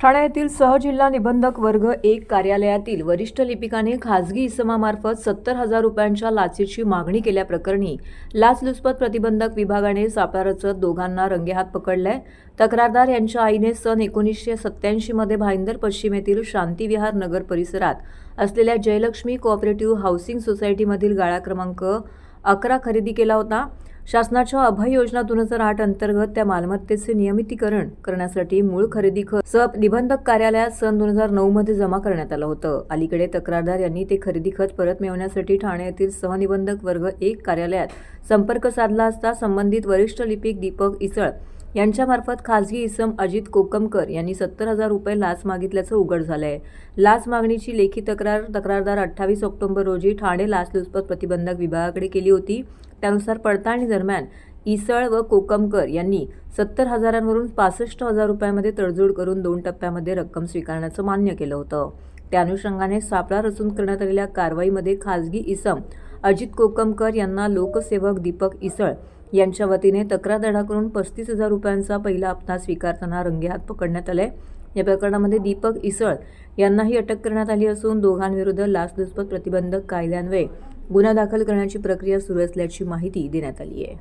ठाणे येथील सहजिल्हा निबंधक वर्ग एक कार्यालयातील वरिष्ठ लिपिकाने खासगी इसमामार्फत सत्तर हजार रुपयांच्या लाचेची मागणी केल्याप्रकरणी लाचलुचपत प्रतिबंधक विभागाने सापळा रचत दोघांना रंगेहात पकडलंय तक्रारदार यांच्या आईने सन एकोणीसशे सत्त्याऐंशीमध्ये भाईंदर पश्चिम येथील शांतिविहार नगर परिसरात असलेल्या जयलक्ष्मी कोऑपरेटिव्ह हाऊसिंग सोसायटीमधील गाळा क्रमांक अकरा खरेदी केला होता. शासनाच्या अभय योजना दोन हजार आठ अंतर्गत त्या मालमत्तेचे नियमितीकरण करण्यासाठी मूळ खरेदी खत सब निबंधक कार्यालयात सन दोन हजार नऊ मध्ये जमा करण्यात आलं होतं. अलीकडे तक्रारदार यांनी ते खरेदी खत परत मिळवण्यासाठी ठाणे येथील सहनिबंधक वर्ग एक कार्यालयात संपर्क साधला असता संबंधित वरिष्ठ लिपिक दीपक इसळ यांच्यामार्फत खासगी इसम अजित कोकमकर यांनी सत्तर हजार रुपये लाच मागितल्याचं उघड झालं आहे लाच मागणीची लेखी तक्रार तक्रारदार अठ्ठावीस ऑक्टोबर रोजी ठाणे लाचलुचपत प्रतिबंधक विभागाकडे केली होती. त्यानुसार पडताळणी दरम्यान इसळ व कोकमकर यांनी सत्तर हजारांवरून पासष्ट हजार रुपयामध्ये तडजोड करून दोन टप्प्यामध्ये रक्कम स्वीकारण्याचं मान्य केलं होतं. त्या अनुषंगाने सापळा रचून करण्यात आलेल्या कारवाईमध्ये खासगी इसम अजित कोकमकर यांना लोकसेवक दीपक इसळ यांच्या वतीने तक्रार दडाकडून पस्तीस हजार रुपयांचा पहिला हप्ता स्वीकारताना रंगेहात पकडण्यात आले. या प्रकरणामध्ये दीपक इसळ यांनाही अटक करण्यात आली असून दोघांविरुद्ध लाचलुचपत प्रतिबंधक कायद्यान्वये गुन्हा दाखल करण्याची प्रक्रिया सुरू असल्याची माहिती देण्यात आली आहे.